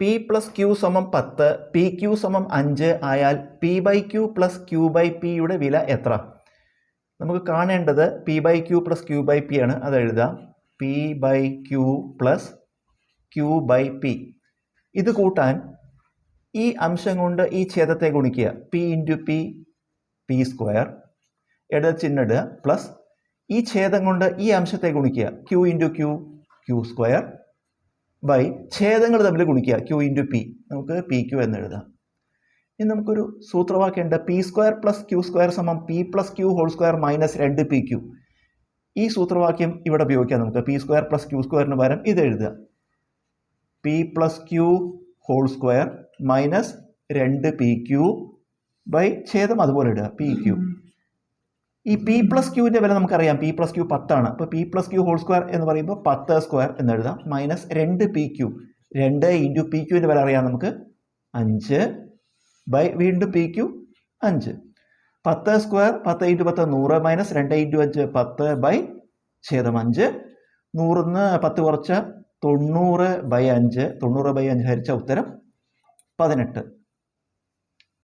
P plus Q സമം പത്ത് P Q സമം അഞ്ച് ആയാൽ P by Q plus Q by പിയുടെ വില എത്ര? നമുക്ക് കാണേണ്ടത് P by Q plus Q by P ആണ്. അത് എഴുതാം. P by Q plus Q by P. ഇത് കൂട്ടാൻ ഈ അംശം കൊണ്ട് ഈ ഛേദത്തെ ഗുണിക്കുക. P into P P square ഇട ചിഹ്ന ഇടുക. പ്ലസ് ഈ ഛേദം കൊണ്ട് ഈ അംശത്തെ ഗുണിക്കുക. Q into Q Q square by ഛേദങ്ങൾ തമ്മിൽ ഗുണിക്കുക. ക്യൂ ഇന്റു പി നമുക്ക് പി ക്യൂ എന്ന് എഴുതാം. ഇനി നമുക്കൊരു സൂത്രവാക്യമുണ്ട്. P square plus Q square സമം P plus Q whole square minus രണ്ട് പി ക്യൂ ഈ സൂത്രവാക്യം ഇവിടെ ഉപയോഗിക്കാം നമുക്ക്. പി സ്ക്വയർ പ്ലസ് ക്യൂ സ്ക്വയറിന് പകരം ഇത് എഴുതുക. P plus Q whole square minus രണ്ട് പി ക്യൂ ബൈ ഛേദം അതുപോലെ ഇടുക. പി ക്യൂ ഈ പി പ്ലസ് ക്യൂവിന്റെ വില നമുക്കറിയാം. പി പ്ലസ് ക്യൂ പത്താണ്. അപ്പോൾ P plus Q whole square എന്ന് പറയുമ്പോൾ പത്ത് സ്ക്വയർ എന്ന് എഴുതാം. മൈനസ് രണ്ട് പി ക്യൂ രണ്ട് ഇന്റു പി ക്യൂവിന്റെ വില അറിയാം നമുക്ക്. അഞ്ച് ബൈ വീണ്ടും പി ക്യൂ അഞ്ച്. പത്ത് സ്ക്വയർ പത്ത് ഇന്റു പത്ത് നൂറ് മൈനസ് രണ്ട് ഇന്റു അഞ്ച് പത്ത് ബൈ ഛേദം അഞ്ച്. നൂറിന്ന് പത്ത് കുറച്ച് തൊണ്ണൂറ് ബൈ അഞ്ച്. തൊണ്ണൂറ് ബൈ അഞ്ച് ഹരിച്ച ഉത്തരം പതിനെട്ട്.